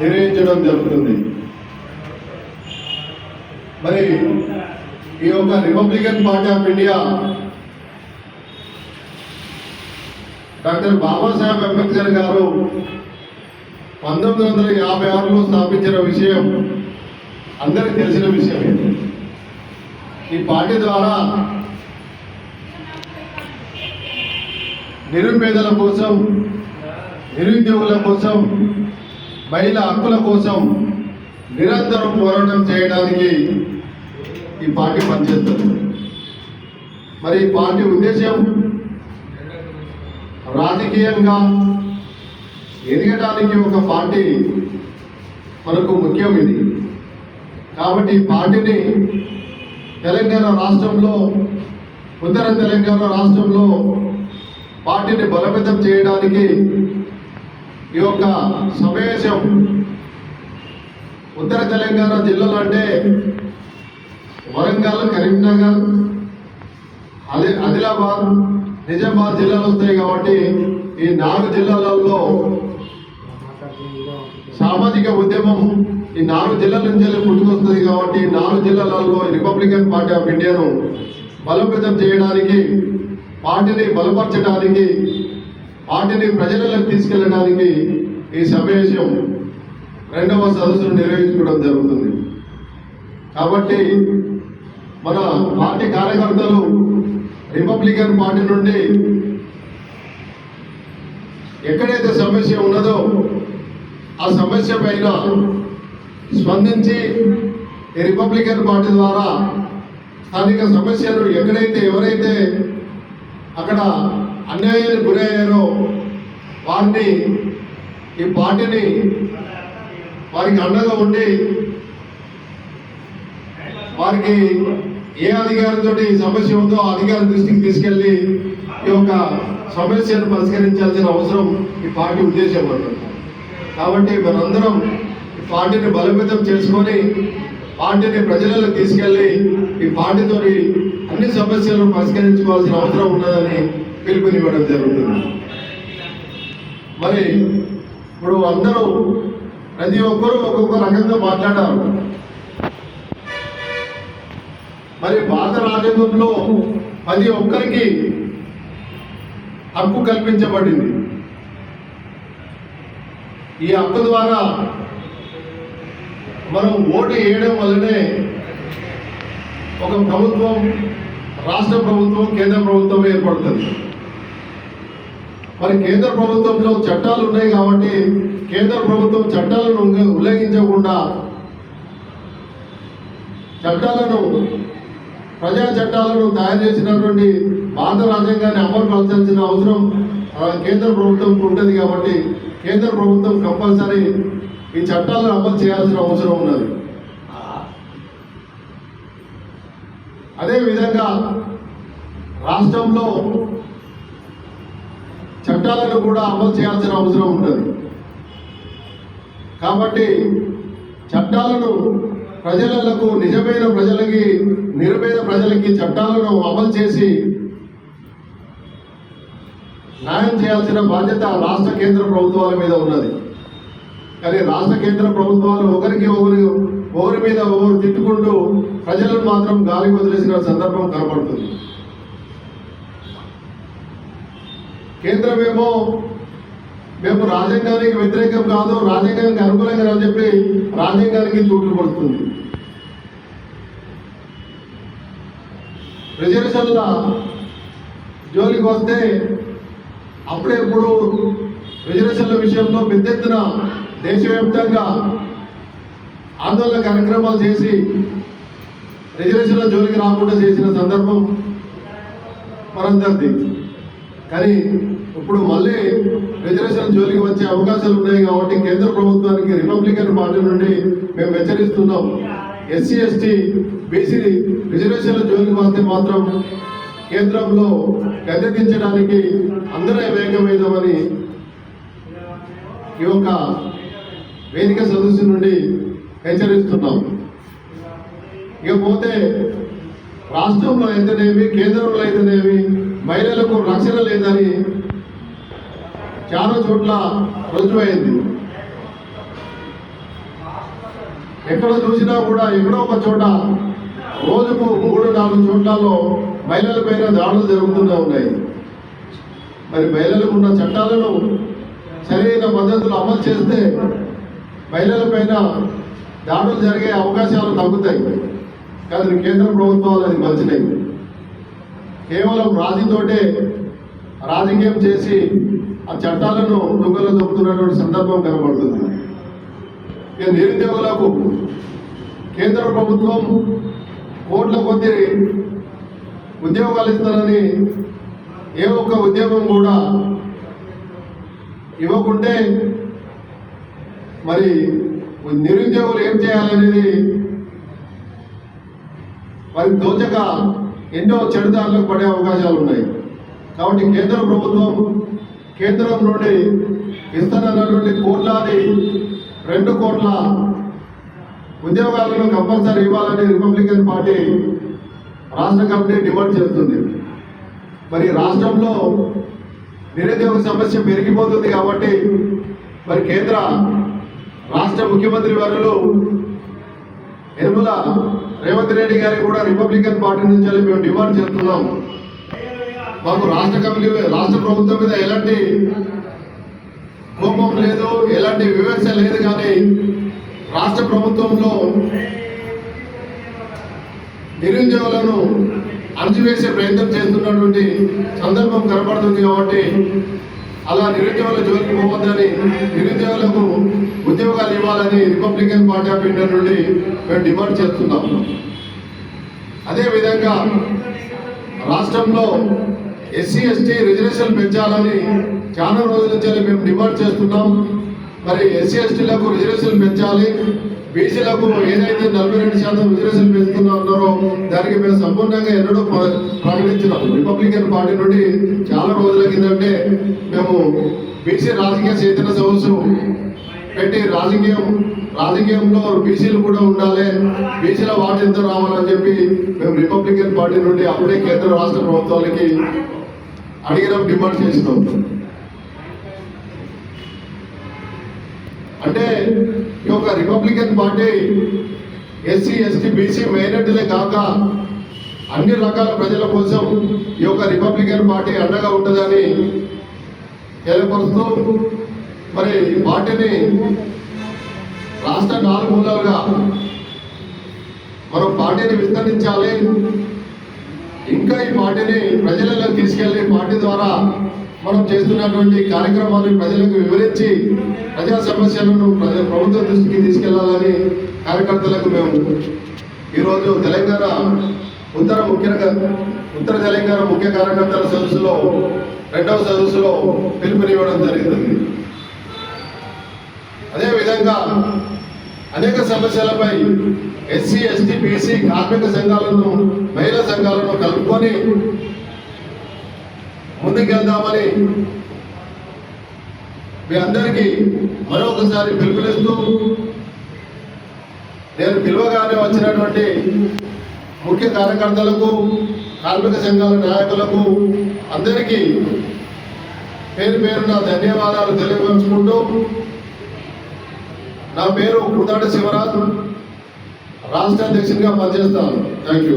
నిర్వహించడం జరుగుతుంది. మరి ఈ యొక్క Republican Party of India doctor Babasaheb Ambedkar గారు పంతొమ్మిది వందల యాభై ఆరులో స్థాపించిన విషయం అందరికి తెలిసిన విషయమే ఈ పార్టీ ద్వారా నిరుపేదల కోసం నిరుద్యోగుల కోసం మహిళ హక్కుల కోసం నిరంతరం పోరాటం చేయడానికి ఈ పార్టీ పనిచేస్తుంది. మరి ఈ పార్టీ ఉద్దేశం రాజకీయంగా ఎదగడానికి ఒక పార్టీ మనకు ముఖ్యం ఇది. కాబట్టి ఈ పార్టీని తెలంగాణ రాష్ట్రంలో ఉత్తర తెలంగాణ రాష్ట్రంలో పార్టీని బలోపేతం చేయడానికి ఈ యొక్క సమావేశం ఉత్తర తెలంగాణ జిల్లాలు అంటే వరంగల్ కరీంనగర్ అది ఆదిలాబాద్ నిజామాబాద్ జిల్లాలు వస్తాయి కాబట్టి ఈ నాలుగు జిల్లాలలో సామాజిక ఉద్యమం ఈ నాలుగు జిల్లాల నుంచి పుట్టుకొస్తుంది కాబట్టి ఈ నాలుగు జిల్లాలలో రిపబ్లికన్ పార్టీ ఆఫ్ ఇండియాను బలోపేతం చేయడానికి పార్టీని బలపరచడానికి వాటిని ప్రజలకు తీసుకెళ్ళడానికి ఈ సమావేశం రెండవ సదస్సును నిర్వహించుకోవడం జరుగుతుంది. కాబట్టి మన పార్టీ కార్యకర్తలు రిపబ్లికన్ పార్టీ నుండి ఎక్కడైతే సమస్య ఉన్నదో ఆ సమస్య పైన స్పందించి ఈ రిపబ్లికన్ పార్టీ ద్వారా స్థానిక సమస్యలు ఎక్కడైతే ఎవరైతే అక్కడ అన్యాయానికి గురయ్యారో వారిని ఈ పార్టీని వారికి అండగా ఉండి వారికి ఏ అధికారంతో ఈ సమస్య ఉందో ఆ అధికారం దృష్టికి తీసుకెళ్ళి ఈ యొక్క సమస్యను పరిష్కరించాల్సిన అవసరం ఈ పార్టీ ఉద్దేశం అన్నమాట కాబట్టి మనందరం ఈ పార్టీని బలోపేతం చేసుకొని పార్టీని ప్రజలకు తీసుకెళ్ళి ఈ పార్టీతో అన్ని సమస్యలను పరిష్కరించుకోవాల్సిన అవసరం ఉన్నదని పిలుపునివ్వడం జరుగుతుంది. మరి ఇప్పుడు అందరూ ప్రతి ఒక్కరూ ఒక్కొక్క రకంగా మాట్లాడారు. మరి భారత రాజ్యాంగంలో ప్రతి ఒక్కరికి హక్కు కల్పించబడింది. ఈ హక్కు ద్వారా మనం ఓటు వేయడం వల్లనే ఒక ప్రభుత్వం రాష్ట్ర ప్రభుత్వం కేంద్ర ప్రభుత్వం ఏర్పడుతుంది. మరి కేంద్ర ప్రభుత్వంలో చట్టాలు ఉన్నాయి కాబట్టి కేంద్ర ప్రభుత్వం చట్టాలను ఉల్లంఘించకుండా చట్టాలను ప్రజా చట్టాలను తయారు చేసినటువంటి భారత రాజ్యాంగాన్ని అమలు పరచాల్సిన అవసరం కేంద్ర ప్రభుత్వం ఉంటుంది కాబట్టి కేంద్ర ప్రభుత్వం కంపల్సరీ ఈ చట్టాలను అమలు చేయాల్సిన అవసరం ఉన్నది. అదేవిధంగా రాష్ట్రంలో చట్టాలను కూడా అమలు చేయాల్సిన అవసరం ఉంటుంది. కాబట్టి చట్టాలను ప్రజలకు నిజమైన ప్రజలకి నిరుపేద ప్రజలకి చట్టాలను అమలు చేసి న్యాయం చేయాల్సిన బాధ్యత రాష్ట్ర కేంద్ర ప్రభుత్వాల మీద ఉన్నది. కానీ రాష్ట్ర కేంద్ర ప్రభుత్వాలు ఒకరికి ఒకరు ఒకరి మీద ఒకరు తిట్టుకుంటూ ప్రజలను మాత్రం గాలి వదిలేసిన సందర్భం కనబడుతుంది కేంద్రమేమో మేము రాజ్యాంగానికి వ్యతిరేకం కాదు రాజ్యాంగానికి అనుకూలంగా అని చెప్పి రాజ్యాంగానికి తూట్లు పడుతుంది రిజర్వేషన్ల జోలికి వస్తే అప్పుడే ఇప్పుడు రిజర్వేషన్ల విషయంలో పెద్ద ఎత్తున దేశవ్యాప్తంగా ఆందోళన కార్యక్రమాలు చేసి రిజర్వేషన్ల జోలికి రాకుండా చేసిన సందర్భం మనందరిది కానీ ఇప్పుడు మళ్ళీ రిజర్వేషన్ జోలికి వచ్చే అవకాశాలు ఉన్నాయి కాబట్టి కేంద్ర ప్రభుత్వానికి రిపబ్లికన్ పార్టీ నుండి మేము హెచ్చరిస్తున్నాం. ఎస్సీ ఎస్టీ బీసీ రిజర్వేషన్ల జోలికి వస్తే మాత్రం కేంద్రంలో గద్దెదించడానికి అందరూ వేగమేదామని ఈ యొక్క వేదిక సదస్సు నుండి హెచ్చరిస్తున్నాం. ఇకపోతే రాష్ట్రంలో అయితేనేమి కేంద్రంలో అయితేనేమి మహిళలకు రక్షణ లేదని చాలా చోట్ల రుజువైంది. ఎక్కడ చూసినా కూడా ఎక్కడో ఒక చోట రోజుకు మూడు నాలుగు చోట్లలో మహిళల పైన దాడులు జరుగుతూనే ఉన్నాయి. మరి మహిళలకు ఉన్న చట్టాలను సరైన పద్ధతులు అమలు చేస్తే మహిళల పైన దాడులు జరిగే అవకాశాలు తగ్గుతాయి. కానీ కేంద్ర ప్రభుత్వాలు అది మలిచినాయి కేవలం రాజీతోటే రాజకీయం చేసి ఆ చట్టాలను దొంగలు దొక్కుతున్నటువంటి సందర్భం కనబడుతుంది. ఇక నిరుద్యోగులకు కేంద్ర ప్రభుత్వం కోట్ల కొద్ది ఉద్యోగాలు ఇస్తారని ఏ ఒక్క ఉద్యోగం కూడా ఇవ్వకుంటే మరి నిరుద్యోగులు ఏం చేయాలనేది? మరి దోచక ఎన్నో చెడుదారులకు పడే అవకాశాలు ఉన్నాయి. కాబట్టి కేంద్ర ప్రభుత్వం కేంద్రం నుండి ఇస్తున్నటువంటి కోట్లాది రెండు కోట్ల ఉద్యోగాలను కంపల్సరీ ఇవ్వాలని రిపబ్లికన్ పార్టీ రాష్ట్ర కమిటీ డిమాండ్ చేస్తుంది. మరి రాష్ట్రంలో నిరుద్యోగ సమస్య పెరిగిపోతుంది కాబట్టి మరి కేంద్ర రాష్ట్ర ముఖ్యమంత్రి వారిలో నిర్మల రేవంత్ రెడ్డి గారికి కూడా రిపబ్లికన్ పార్టీ నుంచి వెళ్ళి మేము డిమాండ్ చేస్తున్నాం. మాకు రాష్ట్ర కమిటీ రాష్ట్ర ప్రభుత్వం మీద ఎలాంటి కోపం లేదు ఎలాంటి వివక్ష లేదు కానీ రాష్ట్ర ప్రభుత్వంలో నిరుద్యోగులను అణచివేసే ప్రయత్నం చేస్తున్నటువంటి సందర్భం కనపడుతుంది కాబట్టి అలా నిరుద్యోగుల జోలికి పోవద్దని నిరుద్యోగులకు ఉద్యోగాలు ఇవ్వాలని రిపబ్లికన్ పార్టీ ఆఫ్ ఇండియా నుండి మేము డిమాండ్ చేస్తున్నాం. అదేవిధంగా రాష్ట్రంలో ఎస్సీ ఎస్టీ రిజర్వేషన్ పెంచాలని చాలా రోజుల నుంచి మేము డిమాండ్ చేస్తున్నాం. మరి ఎస్సీ ఎస్టీలకు రిజర్వేషన్ పెంచాలి. బీసీలకు ఏదైతే నలభై రెండు శాతం రిజర్వేషన్ పెంచుతున్నా ఉన్నారో దానికి మేము సంపూర్ణంగా ఎన్నడూ ప్ర- ప్రకటించినాం రిపబ్లికన్ పార్టీ నుండి చాలా రోజుల కిందంటే మేము బీసీ రాజకీయ చైతన్య సదస్సు పెట్టి రాజకీయం రాజకీయంలో బీసీలు కూడా ఉండాలి. బీసీల వాటి ఎంత రావాలని చెప్పి మేము రిపబ్లికన్ పార్టీ నుండి అప్పుడే కేంద్ర రాష్ట్ర ప్రభుత్వాలకి అడిగిన డిమాండ్ చేసినాం. అంటే ఈ యొక్క Republican party SC ST BC మైనార్టీలే కాక అన్ని రకాల ప్రజల కోసం ఈ యొక్క రిపబ్లికన్ పార్టీ అండగా ఉంటుందని తెలియపరుస్తూ మరి ఈ పార్టీని రాష్ట్ర నాలుగు మూలాలుగా మనం పార్టీని విస్తరించాలి. ఇంకా ఈ పార్టీని ప్రజలలో తీసుకెళ్ళి పార్టీ ద్వారా మనం చేస్తున్నటువంటి కార్యక్రమాలను ప్రజలకు వివరించి ప్రజా సమస్యలను ప్రభుత్వ దృష్టికి తీసుకెళ్ళాలని కార్యకర్తలకు మేము ఈరోజు తెలంగాణ ఉత్తర ముఖ్య ఉత్తర తెలంగాణ ముఖ్య కార్యకర్తల సదస్సులో రెండవ సదస్సులో పిలుపునివ్వడం జరిగింది. అదేవిధంగా అనేక సమస్యలపై ఎస్సీ ఎస్టీ బీసీ కార్మిక సంఘాలను మహిళా సంఘాలను కలుపుకొని ముందుకెళ్దామని మీ అందరికీ మరొకసారి పిలుపునిస్తూ నేను పిలువగానే వచ్చినటువంటి ముఖ్య కార్యకర్తలకు కార్మిక సంఘాల నాయకులకు అందరికీ పేరు పేరున ధన్యవాదాలు తెలియపరుచుకుంటూ నా పేరు కుదాడ శివరాజ్ రాష్ట్ర అధ్యక్షునిగా పనిచేస్తాను. Thank you